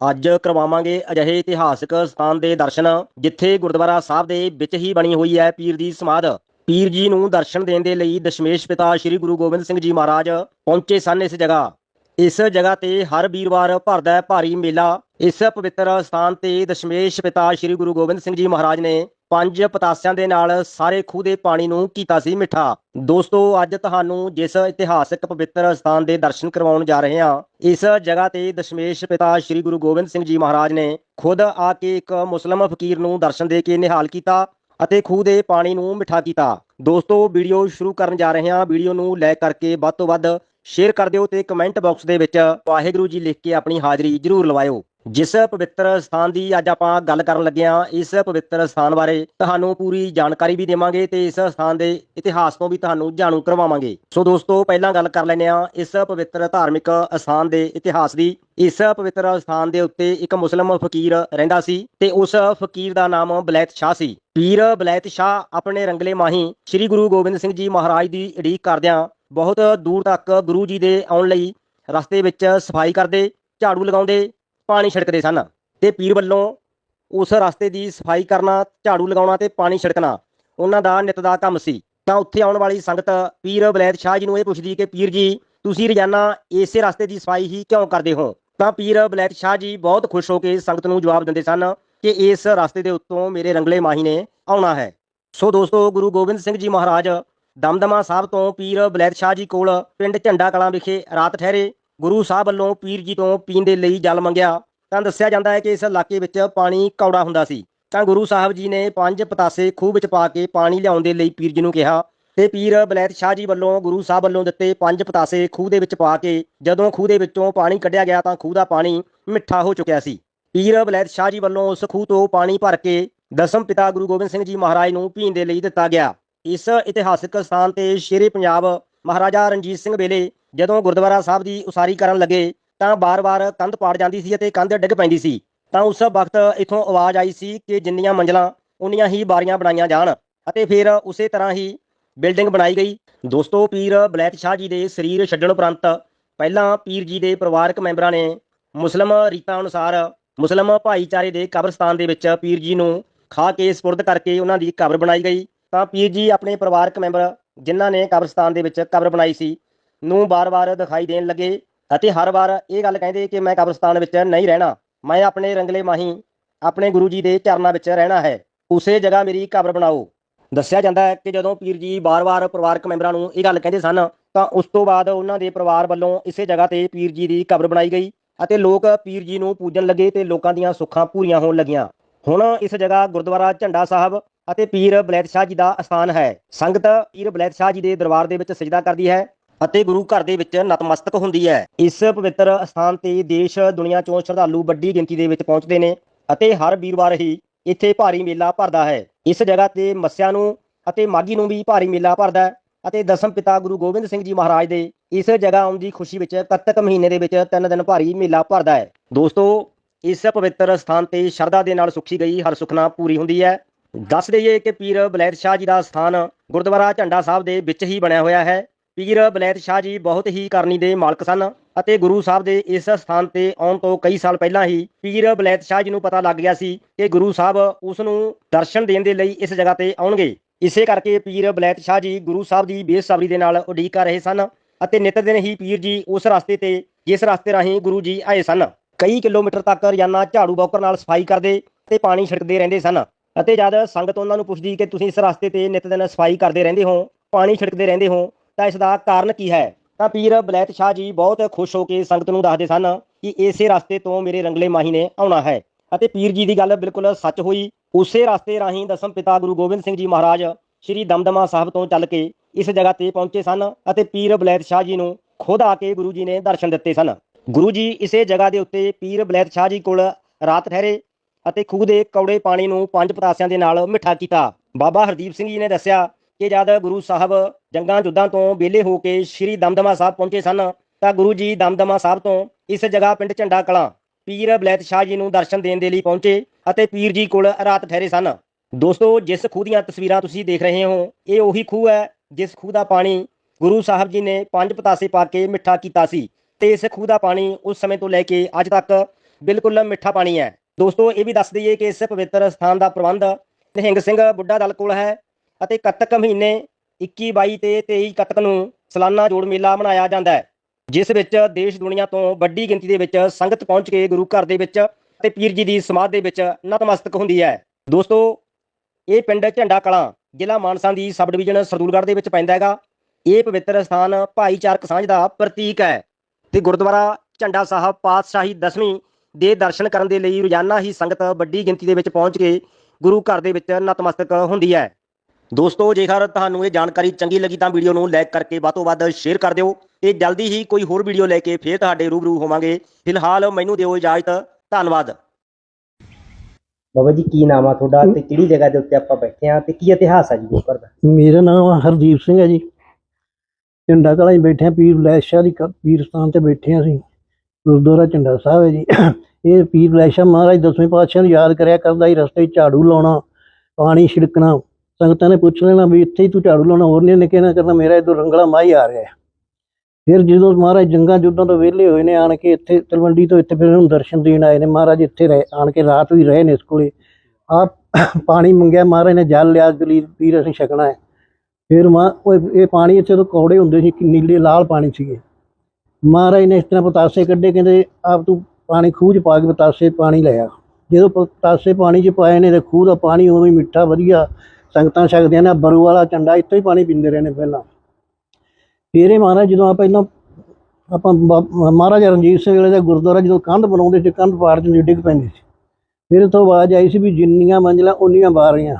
ਅੱਜ ਕਰਵਾਵਾਂਗੇ ਅਜਿਹੇ ਇਤਿਹਾਸਕ ਸਥਾਨ ਦੇ ਦਰਸ਼ਨ, ਜਿੱਥੇ ਗੁਰਦੁਆਰਾ ਸਾਹਿਬ ਦੇ ਵਿੱਚ ਹੀ ਬਣੀ ਹੋਈ ਹੈ ਪੀਰ ਦੀ ਸਮਾਧ। ਪੀਰ ਜੀ ਨੂੰ ਦਰਸ਼ਨ ਦੇਣ ਦੇ ਲਈ ਦਸ਼ਮੇਸ਼ ਪਿਤਾ ਸ੍ਰੀ ਗੁਰੂ ਗੋਬਿੰਦ ਸਿੰਘ ਜੀ ਮਹਾਰਾਜ ਪਹੁੰਚੇ ਸਨ ਇਸ ਜਗ੍ਹਾ। ਇਸ ਜਗ੍ਹਾ ਤੇ ਹਰ ਵੀਰਵਾਰ ਭਰਦਾ ਹੈ ਭਾਰੀ ਮੇਲਾ। ਇਸ ਪਵਿੱਤਰ ਸਥਾਨ ਤੇ ਦਸ਼ਮੇਸ਼ ਪਿਤਾ ਸ੍ਰੀ ਗੁਰੂ ਗੋਬਿੰਦ ਸਿੰਘ ਜੀ ਮਹਾਰਾਜ ਨੇ ਪੰਜ ਪਤਾਸਿਆਂ ਦੇ ਨਾਲ ਸਾਰੇ ਖੂਹ ਦੇ ਪਾਣੀ ਨੂੰ ਕੀਤਾ ਸੀ ਮਿੱਠਾ। ਦੋਸਤੋ, ਅੱਜ ਤੁਹਾਨੂੰ ਜਿਸ ਇਤਿਹਾਸਕ ਪਵਿੱਤਰ ਸਥਾਨ ਦੇ ਦਰਸ਼ਨ ਕਰਵਾਉਣ ਜਾ ਰਹੇ ਹਾਂ, ਇਸ ਜਗ੍ਹਾ ਤੇ ਦਸ਼ਮੇਸ਼ ਪਿਤਾ ਸ੍ਰੀ ਗੁਰੂ ਗੋਬਿੰਦ ਸਿੰਘ ਜੀ ਮਹਾਰਾਜ ਨੇ ਖੁਦ ਆ ਕੇ ਇੱਕ ਮੁਸਲਮ ਫਕੀਰ ਨੂੰ ਦਰਸ਼ਨ ਦੇ ਕੇ ਨਿਹਾਲ ਕੀਤਾ ਅਤੇ ਖੂਹ ਦੇ ਪਾਣੀ ਨੂੰ ਮਿੱਠਾ ਕੀਤਾ। ਦੋਸਤੋ, ਵੀਡੀਓ ਸ਼ੁਰੂ ਕਰਨ ਜਾ ਰਹੇ ਹਾਂ। ਵੀਡੀਓ ਨੂੰ ਲਾਈਕ ਕਰਕੇ ਵੱਧ ਤੋਂ ਵੱਧ ਸ਼ੇਅਰ ਕਰ ਦਿਓ ਤੇ ਕਮੈਂਟ ਬਾਕਸ ਦੇ ਵਿੱਚ ਵਾਹਿਗੁਰੂ ਜੀ ਲਿਖ ਕੇ ਆਪਣੀ ਹਾਜ਼ਰੀ ਜ਼ਰੂਰ ਲਵਾਇਓ। ਜਿਸ ਪਵਿੱਤਰ ਸਥਾਨ ਦੀ ਅੱਜ ਆਪਾਂ ਗੱਲ ਕਰਨ ਲੱਗੇ ਹਾਂ, ਇਸ ਪਵਿੱਤਰ ਸਥਾਨ ਬਾਰੇ ਤੁਹਾਨੂੰ ਪੂਰੀ ਜਾਣਕਾਰੀ ਵੀ ਦੇਵਾਂਗੇ ਤੇ ਇਸ ਸਥਾਨ ਦੇ ਇਤਿਹਾਸ ਤੋਂ ਵੀ ਤੁਹਾਨੂੰ ਜਾਣੂ ਕਰਵਾਵਾਂਗੇ। ਸੋ ਦੋਸਤੋ, ਪਹਿਲਾਂ ਗੱਲ ਕਰ ਲੈਂਦੇ ਹਾਂ ਇਸ ਪਵਿੱਤਰ ਧਾਰਮਿਕ ਸਥਾਨ ਦੇ ਇਤਿਹਾਸ ਦੀ। ਇਸ ਪਵਿੱਤਰ ਸਥਾਨ ਦੇ ਉੱਤੇ ਇੱਕ ਮੁਸਲਮ ਫਕੀਰ ਰਹਿੰਦਾ ਸੀ ਤੇ ਉਸ ਫਕੀਰ ਦਾ ਨਾਮ ਬਲੈਤ ਸ਼ਾਹ ਸੀ। ਪੀਰ ਬਲੈਤ ਸ਼ਾਹ ਆਪਣੇ ਰੰਗਲੇ ਮਾਹੀ ਸ੍ਰੀ ਗੁਰੂ ਗੋਬਿੰਦ ਸਿੰਘ ਜੀ ਮਹਾਰਾਜ ਦੀ ਉਡੀਕ ਕਰਦਿਆਂ ਬਹੁਤ ਦੂਰ ਤੱਕ ਗੁਰੂ ਜੀ ਦੇ ਆਉਣ ਲਈ ਰਸਤੇ ਵਿੱਚ ਸਫ਼ਾਈ ਕਰਦੇ, ਝਾੜੂ ਲਗਾਉਂਦੇ ਪਾਣੀ ਛਿੜਕਦੇ ਸਨ ਤੇ ਪੀਰ ਵੱਲੋਂ ਉਸ ਰਸਤੇ ਦੀ ਸਫ਼ਾਈ ਕਰਨਾ, ਝਾੜੂ ਲਗਾਉਣਾ ਤੇ ਪਾਣੀ ਛਿੜਕਣਾ, ਉਹਨਾਂ ਦਾ ਨਿਤ ਦਾ ਕੰਮ ਸੀ। ਤਾਂ ਉੱਥੇ ਆਉਣ ਵਾਲੀ ਸੰਗਤ ਪੀਰ ਬਲੈਤ ਸ਼ਾਹ ਜੀ ਨੂੰ ਇਹ ਪੁੱਛਦੀ ਕਿ ਪੀਰ ਜੀ, ਤੁਸੀਂ ਰੋਜ਼ਾਨਾ ਇਸੇ ਰਸਤੇ ਦੀ ਸਫ਼ਾਈ ਹੀ ਕਿਉਂ ਕਰਦੇ ਹੋ? ਤਾਂ ਪੀਰ ਬਲੈਤ ਸ਼ਾਹ ਜੀ ਬਹੁਤ ਖੁਸ਼ ਹੋ ਕੇ ਸੰਗਤ ਨੂੰ ਜਵਾਬ ਦਿੰਦੇ ਸਨ ਕਿ ਇਸ ਰਸਤੇ ਦੇ ਉੱਤੋਂ ਮੇਰੇ ਰੰਗਲੇ ਮਾਹੀ ਨੇ ਆਉਣਾ ਹੈ। ਸੋ ਦੋਸਤੋ, ਗੁਰੂ ਗੋਬਿੰਦ ਸਿੰਘ ਜੀ ਮਹਾਰਾਜ ਦਮਦਮਾ ਸਾਹਿਬ ਤੋਂ ਪੀਰ ਬਲੈਤ ਸ਼ਾਹ ਜੀ ਕੋਲ ਪਿੰਡ ਝੰਡਾ ਕਲਾਂ ਵਿਖੇ ਰਾਤ ਠਹਿਰੇ। ਗੁਰੂ ਸਾਹਿਬ ਵੱਲੋਂ ਪੀਰ ਜੀ ਤੋਂ ਪੀਣ ਦੇ ਲਈ ਜਲ ਮੰਗਿਆ, ਤਾਂ ਦੱਸਿਆ ਜਾਂਦਾ ਹੈ ਕਿ ਇਸ ਇਲਾਕੇ ਵਿੱਚ ਪਾਣੀ ਕੌੜਾ ਹੁੰਦਾ ਸੀ। ਤਾਂ ਗੁਰੂ ਸਾਹਿਬ ਜੀ ਨੇ ਪੰਜ ਪਤਾਸੇ ਖੂਹ ਵਿੱਚ ਪਾ ਕੇ ਪਾਣੀ ਲਿਆਉਣ ਦੇ ਲਈ ਪੀਰ ਜੀ ਨੂੰ ਕਿਹਾ। ਤੇ ਪੀਰ ਬਲੈਤ ਸ਼ਾਹ ਜੀ ਵੱਲੋਂ ਗੁਰੂ ਸਾਹਿਬ ਵੱਲੋਂ ਦਿੱਤੇ ਪੰਜ ਪਤਾਸੇ ਖੂਹ ਦੇ ਵਿੱਚ ਪਾ ਕੇ, ਜਦੋਂ ਖੂਹ ਦੇ ਵਿੱਚੋਂ ਪਾਣੀ ਕੱਢਿਆ ਗਿਆ ਤਾਂ ਖੂਹ ਦਾ ਪਾਣੀ ਮਿੱਠਾ ਹੋ ਚੁੱਕਿਆ ਸੀ। ਪੀਰ ਬਲੈਤ ਸ਼ਾਹ ਜੀ ਵੱਲੋਂ ਉਸ ਖੂਹ ਤੋਂ ਪਾਣੀ ਭਰ ਕੇ ਦਸਮ ਪਿਤਾ ਗੁਰੂ ਗੋਬਿੰਦ ਸਿੰਘ ਜੀ ਮਹਾਰਾਜ ਨੂੰ ਪੀਣ ਦੇ ਲਈ ਦਿੱਤਾ ਗਿਆ। ਇਸ ਇਤਿਹਾਸਕ ਸਥਾਨ ਤੇ ਸ਼ੇਰੇ ਪੰਜਾਬ ਮਹਾਰਾਜਾ ਰਣਜੀਤ ਸਿੰਘ ਵੇਲੇ ਜਦੋਂ ਗੁਰਦੁਆਰਾ ਸਾਹਿਬ ਦੀ ਉਸਾਰੀ ਕਰਨ ਲੱਗੇ ਤਾਂ ਬਾਰ-ਬਾਰ ਕੰਧ ਪਾੜ ਜਾਂਦੀ ਸੀ ਅਤੇ ਕੰਧ ਡਿੱਗ ਪੈਂਦੀ ਸੀ। ਤਾਂ ਉਸ ਵਕਤ ਇਥੋਂ ਆਵਾਜ਼ ਆਈ ਸੀ ਕਿ ਜਿੰਨੀਆਂ ਮੰਜ਼ਲਾਂ, ਉਨੀਆਂ ਹੀ ਬਾਰੀਆਂ ਬਣਾਈਆਂ ਜਾਣ ਅਤੇ ਫਿਰ ਉਸੇ ਤਰ੍ਹਾਂ ਹੀ ਬਿਲਡਿੰਗ ਬਣਾਈ ਗਈ। ਦੋਸਤੋ, ਪੀਰ ਬਲੈਤ ਸ਼ਾਹ ਜੀ ਦੇ ਸਰੀਰ ਛੱਡਣ ਉਪਰੰਤ ਪਹਿਲਾਂ ਪੀਰ ਜੀ ਦੇ ਪਰਿਵਾਰਕ ਮੈਂਬਰਾਂ ਨੇ ਮੁਸਲਮ ਰੀਤਾਂ ਅਨੁਸਾਰ ਮੁਸਲਮ ਭਾਈਚਾਰੇ ਦੇ ਕਬਰਸਤਾਨ ਦੇ ਵਿੱਚ ਪੀਰ ਜੀ ਨੂੰ ਖਾ ਕੇ ਸਪੁਰਦ ਕਰਕੇ ਉਹਨਾਂ ਦੀ ਕਬਰ ਬਣਾਈ ਗਈ। ਤਾਂ ਪੀਰ ਜੀ ਆਪਣੇ ਪਰਿਵਾਰਕ ਮੈਂਬਰ ਜਿਨ੍ਹਾਂ ਨੇ ਕਬਰਸਤਾਨ ਦੇ ਵਿੱਚ ਕਬਰ ਬਣਾਈ ਸੀ ਨੂੰ ਬਾਰ-ਬਾਰ ਦਿਖਾਈ ਦੇਣ ਲੱਗੇ ਅਤੇ ਹਰ ਵਾਰ ਇਹ ਗੱਲ ਕਹਿੰਦੇ ਕਿ ਮੈਂ ਕਬਰਸਤਾਨ ਵਿੱਚ ਨਹੀਂ ਰਹਿਣਾ। ਮੈਂ ਆਪਣੇ ਰੰਗਲੇ ਮਾਹੀ, ਆਪਣੇ ਗੁਰੂ ਜੀ ਦੇ ਚਰਨਾਂ ਵਿੱਚ ਰਹਿਣਾ ਹੈ। ਉਸੇ ਜਗ੍ਹਾ ਮੇਰੀ ਕਬਰ ਬਣਾਓ। ਦੱਸਿਆ ਜਾਂਦਾ ਹੈ ਕਿ ਜਦੋਂ ਪੀਰ ਜੀ ਬਾਰ-ਬਾਰ ਪਰਿਵਾਰਕ ਮੈਂਬਰਾਂ ਨੂੰ ਇਹ ਗੱਲ ਕਹਿੰਦੇ ਸਨ, ਤਾਂ ਉਸ ਤੋਂ ਬਾਅਦ ਉਹਨਾਂ ਦੇ ਪਰਿਵਾਰ ਵੱਲੋਂ ਇਸੇ ਜਗ੍ਹਾ ਤੇ ਪੀਰ ਜੀ ਦੀ ਕਬਰ ਬਣਾਈ ਗਈ ਅਤੇ ਲੋਕ ਪੀਰ ਜੀ ਨੂੰ ਪੂਜਣ ਲੱਗੇ ਤੇ ਲੋਕਾਂ ਦੀਆਂ ਸੁੱਖਾਂ ਪੂਰੀਆਂ ਹੋਣ ਲੱਗੀਆਂ। ਹੁਣ ਇਸ ਜਗ੍ਹਾ ਗੁਰਦੁਆਰਾ ਝੰਡਾ ਸਾਹਿਬ ਅਤੇ ਪੀਰ ਬਲੈਤ ਸ਼ਾਹ ਜੀ ਦਾ ਅਸਥਾਨ ਹੈ। ਸੰਗਤ ਪੀਰ ਬਲੈਤ ਸ਼ਾਹ ਜੀ ਦੇ ਦਰਬਾਰ ਦੇ ਵਿੱਚ ਸਜਦਾ ਕਰਦੀ ਹੈ ਅਤੇ ਗੁਰੂ ਘਰ ਦੇ ਵਿੱਚ ਨਤਮਸਤਕ ਹੁੰਦੀ ਹੈ। ਇਸ ਪਵਿੱਤਰ ਅਸਥਾਨ ਤੇ ਦੇਸ਼ ਦੁਨੀਆ ਚੋਂ ਸ਼ਰਧਾਲੂ ਵੱਡੀ ਗਿਣਤੀ ਦੇ ਵਿੱਚ ਪਹੁੰਚਦੇ ਨੇ ਅਤੇ ਹਰ ਵੀਰਵਾਰ ਹੀ ਇੱਥੇ ਭਾਰੀ ਮੇਲਾ ਭਰਦਾ ਹੈ। ਇਸ ਜਗ੍ਹਾ ਤੇ ਮੱਸਿਆ ਨੂੰ ਅਤੇ ਮਾਗੀ ਨੂੰ ਵੀ ਭਾਰੀ ਮੇਲਾ ਭਰਦਾ ਹੈ ਅਤੇ ਦਸਮ ਪਿਤਾ ਗੁਰੂ ਗੋਬਿੰਦ ਸਿੰਘ ਜੀ ਮਹਾਰਾਜ ਦੇ ਇਸ ਜਗ੍ਹਾ ਆਉਣ ਦੀ ਖੁਸ਼ੀ ਵਿੱਚ ਕੱਤਕ ਮਹੀਨੇ ਦੇ ਵਿੱਚ ਤਿੰਨ ਦਿਨ ਭਾਰੀ ਮੇਲਾ ਭਰਦਾ ਹੈ। ਦੋਸਤੋ, ਇਸ ਪਵਿੱਤਰ ਸਥਾਨ ਤੇ ਸ਼ਰਧਾ ਦੇ ਨਾਲ ਸੁਖੀ ਗਈ ਹਰ ਸੁਖਨਾ ਪੂਰੀ ਹੁੰਦੀ ਹੈ। ਦੱਸ ਦਈਏ ਕਿ ਪੀਰ ਬਲੈਤ ਸ਼ਾਹ ਜੀ ਦਾ ਸਥਾਨ ਗੁਰਦੁਆਰਾ ਝੰਡਾ ਸਾਹਿਬ ਦੇ ਵਿੱਚ ਹੀ ਬਣਿਆ ਹੋਇਆ ਹੈ। ਪੀਰ ਬਲੈਤ ਸ਼ਾਹ ਜੀ ਬਹੁਤ ਹੀ ਕਰਨੀ ਦੇ ਮਾਲਕ ਸਨ ਅਤੇ ਗੁਰੂ ਸਾਹਿਬ ਦੇ ਇਸ ਸਥਾਨ ਤੇ ਆਉਣ ਤੋਂ ਕਈ ਸਾਲ ਪਹਿਲਾਂ ਹੀ ਪੀਰ ਬਲੈਤ ਸ਼ਾਹ ਜੀ ਨੂੰ ਪਤਾ ਲੱਗ ਗਿਆ ਸੀ ਕਿ ਗੁਰੂ ਸਾਹਿਬ ਉਸ ਨੂੰ ਦਰਸ਼ਨ ਦੇਣ ਦੇ ਲਈ ਇਸ ਜਗ੍ਹਾ ਤੇ ਆਉਣਗੇ। ਇਸੇ ਕਰਕੇ ਪੀਰ ਬਲੈਤ ਸ਼ਾਹ ਜੀ ਗੁਰੂ ਸਾਹਿਬ ਦੀ ਬੇਸਬਰੀ ਦੇ ਨਾਲ ਉਡੀਕ ਕਰ ਰਹੇ ਸਨ ਅਤੇ ਨਿਤ ਦਿਨ ਹੀ ਪੀਰ ਜੀ ਉਸ ਰਸਤੇ ਤੇ ਜਿਸ ਰਸਤੇ ਰਾਹੀਂ ਗੁਰੂ ਜੀ ਆਏ ਸਨ। ਕਈ ਕਿਲੋਮੀਟਰ ਤੱਕ ਰੋਜ਼ਾਨਾ ਝਾੜੂ ਬੌਕਰ ਨਾਲ ਸਫ਼ਾਈ ਕਰਦੇ ਤੇ ਪਾਣੀ ਛਿੜਕਦੇ ਰਹਿੰਦੇ ਸਨ ਅਤੇ ਜਦ ਸੰਗਤ ਉਹਨਾਂ ਨੂੰ ਪੁੱਛਦੀ ਕਿ ਤੁਸੀਂ ਇਸ ਰਸਤੇ ਤੇ ਨਿਤ ਦਿਨ ਸਫ਼ਾਈ ਕਰਦੇ ਰਹਿੰਦੇ ਹੋ, ਪਾਣੀ ਛਿੜਕਦੇ ਰਹਿੰਦੇ ਹੋ ਤਾਂ ਇਸ ਦਾ ਕਾਰਨ ਕੀ ਹੈ? ਤਾਂ ਪੀਰ ਬਲੈਤ ਸ਼ਾਹ ਜੀ ਬਹੁਤ ਖੁਸ਼ ਹੋ ਕੇ ਸੰਗਤ ਨੂੰ ਦੱਸਦੇ ਸਨ ਕਿ ਇਸੇ ਰਸਤੇ ਤੋਂ ਮੇਰੇ ਰੰਗਲੇ ਮਾਹੀ ਨੇ ਆਉਣਾ ਹੈ। ਅਤੇ ਪੀਰ ਜੀ ਦੀ ਗੱਲ ਬਿਲਕੁਲ ਸੱਚ ਹੋਈ। ਉਸੇ ਰਸਤੇ ਰਾਹੀਂ ਦਸਮ ਪਿਤਾ ਗੁਰੂ ਗੋਬਿੰਦ ਸਿੰਘ ਜੀ ਮਹਾਰਾਜ ਸ੍ਰੀ ਦਮਦਮਾ ਸਾਹਿਬ ਤੋਂ ਚੱਲ ਕੇ ਇਸ ਜਗ੍ਹਾ ਤੇ ਪਹੁੰਚੇ ਸਨ ਅਤੇ ਪੀਰ ਬਲੈਤ ਸ਼ਾਹ ਜੀ ਨੂੰ ਖੁਦ ਆ ਕੇ ਗੁਰੂ ਜੀ ਨੇ ਦਰਸ਼ਨ ਦਿੱਤੇ ਸਨ। ਗੁਰੂ ਜੀ ਇਸੇ ਜਗ੍ਹਾ ਦੇ ਉੱਤੇ ਪੀਰ ਬਲੈਤ ਸ਼ਾਹ ਜੀ ਕੋਲ ਰਾਤ ਠਹਿਰੇ ਅਤੇ ਖੂਹ ਦੇ ਕੌੜੇ ਪਾਣੀ ਨੂੰ ਪੰਜ ਪਤਾਸਿਆਂ ਦੇ ਨਾਲ ਮਿੱਠਾ ਕੀਤਾ। ਬਾਬਾ ਹਰਦੀਪ ਸਿੰਘ ਜੀ ਨੇ ਦੱਸਿਆ ਕਿ ਜਦ ਗੁਰੂ ਸਾਹਿਬ ਜੰਗਾਂ ਜੁੱਦਾਂ ਤੋਂ ਵਿਹਲੇ ਹੋ ਕੇ ਸ੍ਰੀ ਦਮਦਮਾ ਸਾਹਿਬ ਪਹੁੰਚੇ ਸਨ, ਤਾਂ ਗੁਰੂ ਜੀ ਦਮਦਮਾ ਸਾਹਿਬ ਤੋਂ ਇਸ ਜਗ੍ਹਾ ਪਿੰਡ ਝੰਡਾ ਕਲਾਂ ਪੀਰ ਬਲੈਤ ਸ਼ਾਹ ਜੀ ਨੂੰ ਦਰਸ਼ਨ ਦੇਣ ਦੇ ਲਈ ਪਹੁੰਚੇ ਅਤੇ ਪੀਰ ਜੀ ਕੋਲ ਰਾਤ ਠਹਿਰੇ ਸਨ। ਦੋਸਤੋ, ਜਿਸ ਖੂਹ ਦੀਆਂ ਤਸਵੀਰਾਂ ਤੁਸੀਂ ਦੇਖ ਰਹੇ ਹੋ, ਇਹ ਉਹੀ ਖੂਹ ਹੈ ਜਿਸ ਖੂਹ ਦਾ ਪਾਣੀ ਗੁਰੂ ਸਾਹਿਬ ਜੀ ਨੇ ਪੰਜ ਪਤਾਸੇ ਪਾ ਕੇ ਮਿੱਠਾ ਕੀਤਾ ਸੀ ਤੇ ਇਸ ਖੂਹ ਦਾ ਪਾਣੀ ਉਸ ਸਮੇਂ ਤੋਂ ਲੈ ਕੇ ਅੱਜ ਤੱਕ ਬਿਲਕੁਲ ਮਿੱਠਾ ਪਾਣੀ ਹੈ। ਦੋਸਤੋ, ਇਹ ਵੀ ਦੱਸ ਦਈਏ ਕਿ ਇਸ ਪਵਿੱਤਰ ਸਥਾਨ ਦਾ ਪ੍ਰਬੰਧ ਨਿਹੰਗ ਸਿੰਘ ਬੁੱਢਾ ਦਲ ਕੋਲ ਹੈ ਅਤੇ ਕੱਤਕ ਮਹੀਨੇ 21 22 ਤੇ 23 ਕੱਤਕ ਨੂੰ ਸਾਲਾਨਾ ਜੋੜ ਮੇਲਾ ਮਨਾਇਆ ਜਾਂਦਾ ਹੈ, ਜਿਸ ਵਿੱਚ ਦੇਸ਼ ਦੁਨੀਆ ਤੋਂ ਵੱਡੀ ਗਿਣਤੀ ਦੇ ਵਿੱਚ ਸੰਗਤ ਪਹੁੰਚ ਕੇ ਗੁਰੂ ਘਰ ਦੇ ਵਿੱਚ ਤੇ ਪੀਰ ਜੀ ਦੀ ਸਮਾਧ ਦੇ ਵਿੱਚ ਨਤਮਸਤਕ ਹੁੰਦੀ ਹੈ। ਦੋਸਤੋ, ਇਹ ਪਿੰਡ ਝੰਡਾ ਕਲਾਂ ਜ਼ਿਲ੍ਹਾ ਮਾਨਸਾ ਦੀ ਸਬ ਡਿਵੀਜ਼ਨ ਸਰਦੂਲਗੜ੍ਹ ਦੇ ਵਿੱਚ ਪੈਂਦਾ ਹੈਗਾ। ਇਹ ਪਵਿੱਤਰ ਸਥਾਨ ਭਾਈਚਾਰਕ ਸਾਂਝ ਦਾ ਪ੍ਰਤੀਕ ਹੈ ਤੇ ਗੁਰਦੁਆਰਾ ਝੰਡਾ ਸਾਹਿਬ ਪਾਤਸ਼ਾਹੀ ਦਸਵੀਂ ਦੇ ਦਰਸ਼ਨ ਕਰਨ ਦੇ ਲਈ ਰੋਜ਼ਾਨਾ ਹੀ ਸੰਗਤ ਵੱਡੀ ਗਿਣਤੀ ਦੇ ਵਿੱਚ ਪਹੁੰਚ ਕੇ ਗੁਰੂ ਘਰ ਦੇ ਵਿੱਚ ਨਤਮਸਤਕ ਹੁੰਦੀ ਹੈ। ਦੋਸਤੋ ਜੇਕਰ ਤੁਹਾਨੂੰ ਇਹ ਜਾਣਕਾਰੀ ਚੰਗੀ ਲੱਗੀ ਤਾਂ ਵੀਡੀਓ ਨੂੰ ਲਾਈਕ ਕਰਕੇ ਵੱਧ ਤੋਂ ਵੱਧ ਸ਼ੇਅਰ ਕਰ ਦਿਓ। ਤੇ ਜਲਦੀ ਹੀ ਕੋਈ ਹੋਰ ਵੀਡੀਓ ਲੈ ਕੇ ਫੇਰ ਤੁਹਾਡੇ ਰੂਬਰੂ ਹੋਵਾਂਗੇ। ਫਿਲਹਾਲ ਮੈਨੂੰ ਦਿਓ ਇਜਾਜ਼ਤ। ਧੰਨਵਾਦ। ਬਾਬਾ ਜੀ ਕੀ ਨਾਮ ਆ ਤੁਹਾਡਾ ਤੇ ਕਿਹੜੀ ਜਗ੍ਹਾ ਦੇ ਉੱਤੇ ਆਪਾਂ ਬੈਠੇ ਆ ਤੇ ਕੀ ਇਤਿਹਾਸ ਆ ਜੀ ਗੁਰੂ ਘਰ ਦਾ? ਮੇਰਾ ਨਾਮ ਹਰਦੀਪ ਸਿੰਘ ਹੈ ਜੀ। ਝੰਡਾ ਕਲਾਂ 'ਚ ਬੈਠੇ ਆ ਪੀਰ ਸ਼ਾਹ ਦੀ ਕ- ਪੀਰ ਸਥਾਨ ਤੇ ਬੈਠੇ ਆ ਅਸੀਂ। ਗੁਰਦੁਆਰਾ ਝੰਡਾ ਸਾਹਿਬ ਹੈ ਜੀ। ਇਹ ਪੀਰ ਸ਼ਾਹ ਮਹਾਰਾਜ ਦਸਵੇਂ ਪਾਤਸ਼ਾਹ ਨੂੰ ਯਾਦ ਕਰਿਆ ਕਰਦਾ ਹੀ ਰਸਤੇ 'ਚ ਝਾੜੂ ਲਾਉਣਾ ਪਾਣੀ ਛਿੜਕਣਾ। ਸੰਗਤਾਂ ਨੇ ਪੁੱਛ ਲੈਣਾ ਵੀ ਇੱਥੇ ਹੀ ਤੂੰ ਝਾੜੂ ਲਾਉਣਾ, ਹੋਰ ਨਹੀਂ ਨਿਕੇ ਨਾ ਕਰਨਾ, ਮੇਰਾ ਇਧਰ ਰੰਗਲਾ ਮਾਈ ਆ ਰਿਹਾ ਫਿਰ ਜਦੋਂ ਮਹਾਰਾਜ ਜੰਗਾਂ ਜੁੱਦਾਂ ਤੋਂ ਵਿਹਲੇ ਹੋਏ ਨੇ, ਆਣ ਕੇ ਇੱਥੇ ਤਲਵੰਡੀ ਤੋਂ ਇੱਥੇ ਫਿਰ ਉਹਨੂੰ ਦਰਸ਼ਨ ਦੇਣ ਆਏ ਨੇ, ਮਹਾਰਾਜ ਇੱਥੇ ਰਹੇ, ਆਣ ਕੇ ਰਾਤ ਵੀ ਰਹੇ ਨੇ ਇਸ ਕੋਲੇ ਆਪ ਪਾਣੀ ਮੰਗਿਆ, ਮਹਾਰਾਜ ਨੇ ਜਲ ਲਿਆ ਦਲੀਲ ਪੀਰ ਅਸੀਂ ਛਕਣਾ ਹੈ। ਫਿਰ ਮਾਂ ਇਹ ਪਾਣੀ ਇੱਥੇ ਤੋਂ ਕੌੜੇ ਹੁੰਦੇ ਸੀ ਨੀਲੇ ਲਾਲ ਪਾਣੀ ਸੀਗੇ। ਮਹਾਰਾਜ ਨੇ ਇਸ ਤਰ੍ਹਾਂ ਪਤਾਸੇ ਕੱਢੇ, ਕਹਿੰਦੇ ਆਪ ਤੂੰ ਪਾਣੀ ਖੂਹ 'ਚ ਪਾ ਕੇ ਪਤਾਸੇ ਪਾਣੀ ਲਿਆ ਜਦੋਂ ਪਤਾਸੇ ਪਾਣੀ 'ਚ ਪਾਏ ਨੇ, ਤੇ ਖੂਹ ਦਾ ਪਾਣੀ ਉਵੇਂ ਮਿੱਠਾ, ਵਧੀਆ ਸੰਗਤਾਂ ਛਕਦੀਆਂ ਨੇ, ਬਰੂ ਵਾਲਾ ਝੰਡਾ, ਇੱਥੋਂ ਹੀ ਪਾਣੀ ਪੀਂਦੇ ਰਹੇ ਨੇ ਪਹਿਲਾਂ। ਫਿਰ ਇਹ ਮਹਾਰਾਜ ਜਦੋਂ ਆ ਪਹਿਲਾਂ ਆਪਾਂ ਬਾ- ਮਹਾਰਾਜਾ ਰਣਜੀਤ ਸਿੰਘ ਵਾਲੇ ਦਾ ਗੁਰਦੁਆਰਾ ਜਦੋਂ ਕੰਧ ਬਣਾਉਂਦੇ ਸੀ, ਕੰਧ ਪਾੜ 'ਚ ਡਿੱਗ ਪੈਂਦੀ ਸੀ। ਫਿਰ ਤੋਂ ਆਵਾਜ਼ ਆਈ ਸੀ ਵੀ ਜਿੰਨੀਆਂ ਮੰਜ਼ਲਾਂ ਉਨੀਆਂ ਬਾਰੀਆਂ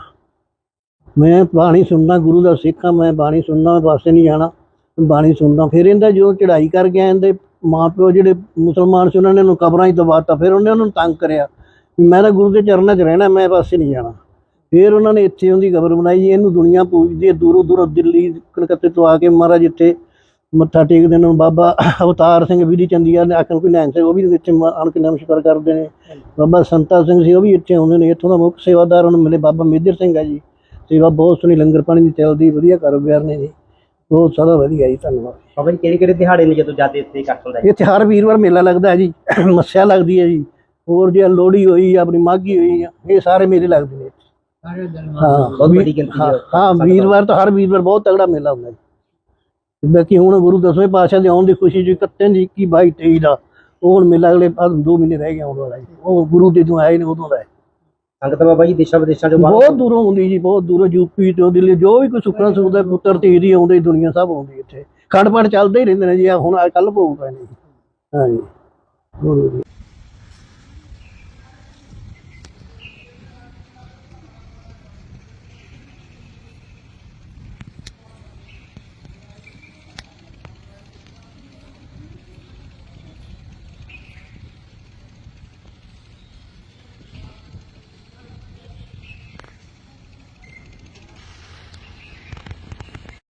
ਮੈਂ ਬਾਣੀ ਸੁਣਦਾ ਗੁਰੂ ਦਾ ਸਿੱਖ ਹਾਂ, ਮੈਂ ਬਾਣੀ ਸੁਣਦਾ ਮੈਂ ਪਾਸੇ ਨਹੀਂ ਜਾਣਾ ਬਾਣੀ ਸੁਣਦਾ। ਫਿਰ ਇਹਦਾ ਜਦੋਂ ਚੜ੍ਹਾਈ ਕਰ ਗਿਆ, ਇਹਦੇ ਮਾਪਿਓ ਜਿਹੜੇ ਮੁਸਲਮਾਨ ਸੀ, ਉਹਨਾਂ ਨੇ ਇਹਨੂੰ ਕਬਰਾਂ 'ਚ ਦਬਾਤਾ ਫਿਰ ਉਹਨੇ ਉਹਨੂੰ ਤੰਗ ਕਰਿਆ ਵੀ ਮੈਂ ਤਾਂ ਗੁਰੂ ਦੇ ਚਰਨਾਂ 'ਚ ਰਹਿਣਾ, ਮੈਂ ਪਾਸੇ ਨਹੀਂ ਜਾਣਾ। ਫਿਰ ਉਹਨਾਂ ਨੇ ਇੱਥੇ ਉਹਦੀ ਕਬਰ ਬਣਾਈ ਇਹਨੂੰ ਦੁਨੀਆ ਪੂਜਦੀ ਹੈ ਦੂਰੋਂ ਦੂਰੋਂ ਦਿੱਲੀ ਕਲਕੱਤੇ ਤੋਂ ਆ ਕੇ ਮਹਾਰਾਜ ਇੱਥੇ ਮੱਥਾ ਟੇਕਦੇ ਨੇ ਬਾਬਾ ਅਵਤਾਰ ਸਿੰਘ ਵਿਧੀ ਚੰਦੀਆ ਨੇ ਆਖਣ ਕੋਈ ਨੈਣ ਸਿੰਘ ਉਹ ਵੀ ਇੱਥੇ ਆਣ ਕੇ ਨਮਸਕਾਰ ਕਰਦੇ ਨੇ। ਬਾਬਾ ਸੰਤਾ ਸਿੰਘ ਸੀ ਉਹ ਵੀ ਇੱਥੇ ਆਉਂਦੇ ਨੇ ਇੱਥੋਂ ਦਾ ਮੁੱਖ ਸੇਵਾਦਾਰ ਉਹਨੂੰ ਮਿਲੇ ਬਾਬਾ ਮੇਜਰ ਸਿੰਘ ਆ ਜੀ। ਸੇਵਾ ਬਹੁਤ ਸੋਹਣੀ ਲੰਗਰ ਪਾਣੀ ਦੀ ਚੱਲਦੀ ਵਧੀਆ ਕਾਰੋਬਾਰ ਨੇ ਜੀ। ਬਹੁਤ ਸਾਰਾ ਵਧੀਆ ਜੀ ਧੰਨਵਾਦ। ਬਾਬਾ ਜੀ ਕਿਹੜੇ ਕਿਹੜੇ ਦਿਹਾੜੇ ਨੇ ਜਦੋਂ ਜਾਂਦੇ ਇੱਥੇ ਇਕੱਠ ਹੁੰਦਾ? ਇੱਥੇ ਹਰ ਵੀਰਵਾਰ ਮੇਲਾ ਲੱਗਦਾ ਹੈ ਜੀ ਮੱਸਿਆ ਲੱਗਦੀ ਹੈ ਜੀ। ਹੋਰ ਜੇ ਲੋਹੜੀ ਹੋਈ ਆਪਣੀ ਮਾਘੀ ਹੋਈ ਇਹ ਸਾਰੇ ਮੇਲੇ ਲੱਗਦੇ ਨੇ। ਹਾਂ ਗਿਣਤੀ ਹਾਂ, ਹੈ ਹਾਂ ਵੀਰਵਾਰ ਤਾਂ ਹਰ ਵੀਰਵਾਰ ਬਹੁਤ ਤਗੜਾ ਮੇਲਾ ਹੁੰਦਾ ਜੀ। ਬਾਕੀ ਹੁਣ ਗੁਰੂ ਦਸਵੇਂ ਪਾਤਸ਼ਾਹ ਦੇ ਆਉਣ ਦੀ ਖੁਸ਼ੀ ਜੀ 31 ਦੀ 21 22 23 ਦਾ ਉਹ ਹੁਣ ਮੇਲਾ ਅਗਲੇ 2 ਮਹੀਨੇ ਰਹਿ ਗਏ ਆਉਣ ਵਾਲਾ ਜੀ। ਉਹ ਗੁਰੂ ਦੇ ਤੋਂ ਆਏ ਨੇ ਉਦੋਂ ਦਾ ਹੈ। ਸੰਗਤ ਬਾਬਾ ਜੀ ਦੇਸ਼ਾਂ ਵਿਦੇਸ਼ਾਂ ਚੋਂ ਬਹੁਤ ਦੂਰੋਂ ਆਉਂਦੀ ਜੀ ਬਹੁਤ ਦੂਰੋਂ ਯੂਪੀ ਤੋਂ ਦਿੱਲੀ ਜੋ ਵੀ ਕੋਈ ਸੁੱਖਣਾ ਸੁਖਦਾ ਪੁੱਤਰ ਤੇ ਦੀ ਆਉਂਦੇ ਦੁਨੀਆ ਸਭ ਆਉਂਦੀ ਇੱਥੇ। ਖੰਡ ਪਾਠ ਚੱਲਦੇ ਹੀ ਰਹਿੰਦੇ ਨੇ ਜੀ ਹੁਣ ਕੱਲ ਭੋਗ ਪੈਣੇ ਜੀ। ਹਾਂਜੀ। ਗੁਰੂ ਜੀ।